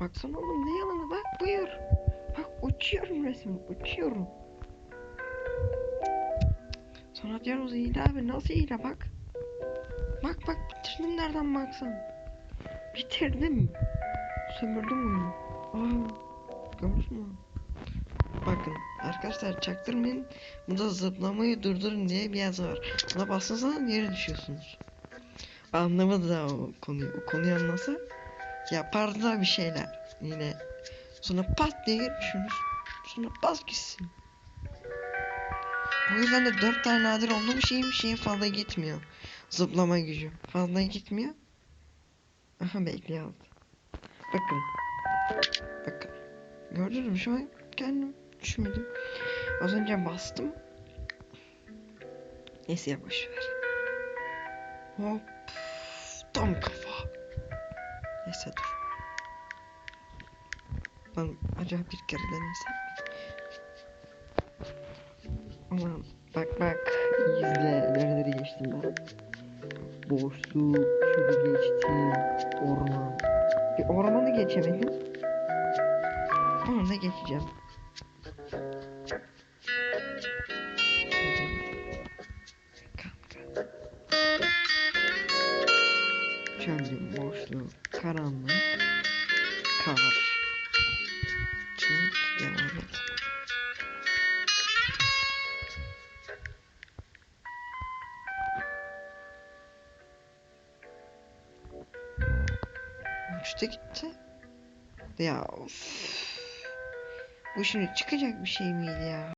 Baksana oğlum ne yalanı bak buyur. Bak uçuyorum resmen uçuyorum. Sonra diyoruz hile abi nasıl hile bak. Bak bak bitirdim nereden baksan. Bitirdim. Sömürdüm oyunu. Aa, gördünüz mü? Bakın arkadaşlar çaktırmayın. Burada zıplamayı durdurun diye bir yazı var. Buna bastığınız yere düşüyorsunuz. Anlamadı da o konuyu. O konuyu anlasa yapardı da bir şeyler. Yine sonra pat diye düşürmüş. Sonra bas gitsin. O yüzden de dört tane nadir olduğum şeyim şeyin fazla gitmiyor. Zıplama gücü. Fazla gitmiyor. Aha bekliyor. Bakın. Bakın. Gördünüz mü şu an kendim düşmedim. Az önce bastım. Neyse ya boş ver. Hop. Tam kafa. Neyse dur. Ben acaba bir kere denesem? Aman bak bak. İzle. Nereleri geçtim ben. Boşluk. Şöyle geçtim. Orman. Bir ormanı geçemedim. Onu da geçeceğim. Çöldüm, boşluk, karanlık, kar. Çık, devam et. Uçtu gitti. Ya of. Bu şimdi çıkacak bir şey miydi ya?